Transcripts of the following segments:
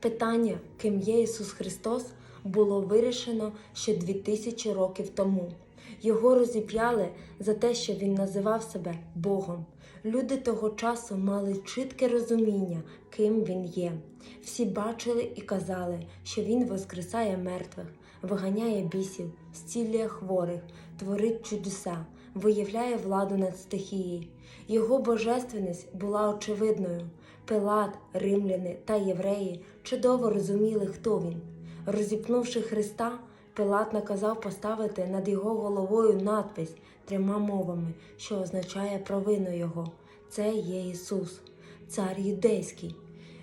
Питання, ким є Ісус Христос, було вирішено ще дві тисячі років тому. Його розіп'яли за те, що він називав себе Богом. Люди того часу мали чітке розуміння, ким він є. Всі бачили і казали, що він воскресає мертвих, виганяє бісів, зцілює хворих, творить чудеса, виявляє владу над стихією. Його божественність була очевидною. Пилат, римляни та євреї чудово розуміли, хто він. Розіпнувши Христа, Пилат наказав поставити над його головою надпись трьома мовами, що означає провину його. Це є Ісус, цар юдейський.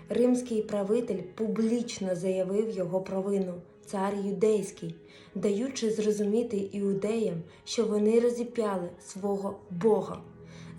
Римський правитель публічно заявив його провину, цар юдейський, даючи зрозуміти іудеям, що вони розіп'яли свого Бога.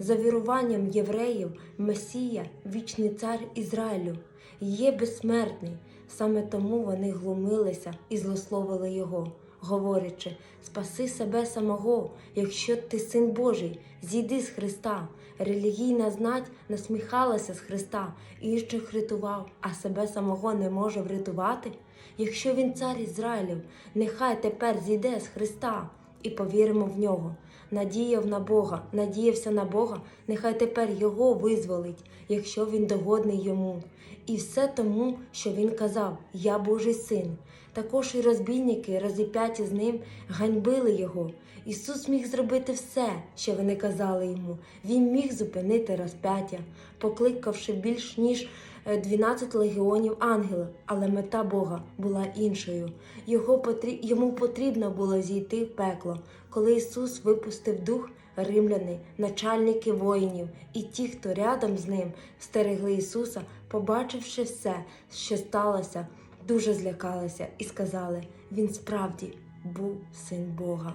За віруванням євреїв, Месія, вічний цар Ізраїлю, є безсмертний. Саме тому вони глумилися і злословили його, говорячи: Спаси себе самого, якщо ти син Божий, зійди з Христа. Релігійна знать насміхалася з Христа і іще рятував, а себе самого не може врятувати. Якщо він цар Ізраїлів, нехай тепер зійде з Христа і повіримо в нього. Надіяв на Бога, надіявся на Бога, нехай тепер його визволить, якщо він догодний йому. І все тому, що він казав: Я Божий син. Також і розбійники, розіп'яті з ним, ганьбили його. Ісус міг зробити все, що вони казали йому. Він міг зупинити розп'яття, покликавши більш ніж е, 12 легіонів ангелів, але мета Бога була іншою. Його потрі... Йому потрібно було зійти в пекло. Коли Ісус випустив дух, римляни, начальники воїнів і ті, хто рядом з ним стерегли Ісуса, побачивши все, що сталося, дуже злякалися і сказали: Він справді був син Бога.